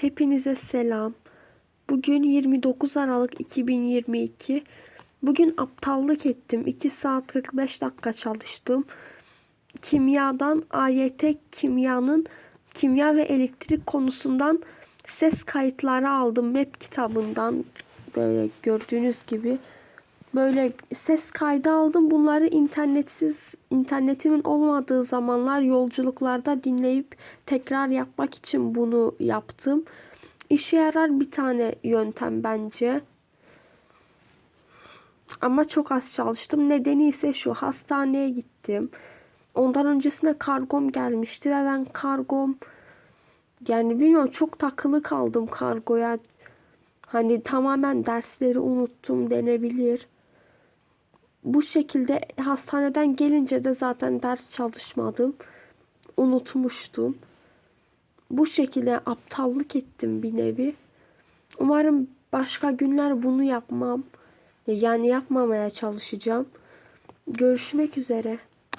Hepinize selam. Bugün 29 Aralık 2022. Bugün aptallık ettim. 2 saat 45 dakika çalıştım. Kimyadan AYT kimyanın kimya ve elektrik konusundan ses kayıtları aldım web kitabından. Böyle gördüğünüz gibi böyle ses kaydı aldım. Bunları internetsiz internetimin olmadığı zamanlar yolculuklarda dinleyip tekrar yapmak için bunu yaptım. İşe yarar bir tane yöntem bence. Ama çok az çalıştım. Nedeni ise şu. Hastaneye gittim. Ondan öncesinde kargom gelmişti ve ben kargom yani bilmiyorum çok takılı kaldım kargoya. Hani tamamen dersleri unuttum denebilir. Bu şekilde hastaneden gelince de zaten ders çalışmadım. Unutmuştum. Bu şekilde aptallık ettim bir nevi. Umarım başka günler bunu yapmam. Yani yapmamaya çalışacağım. Görüşmek üzere.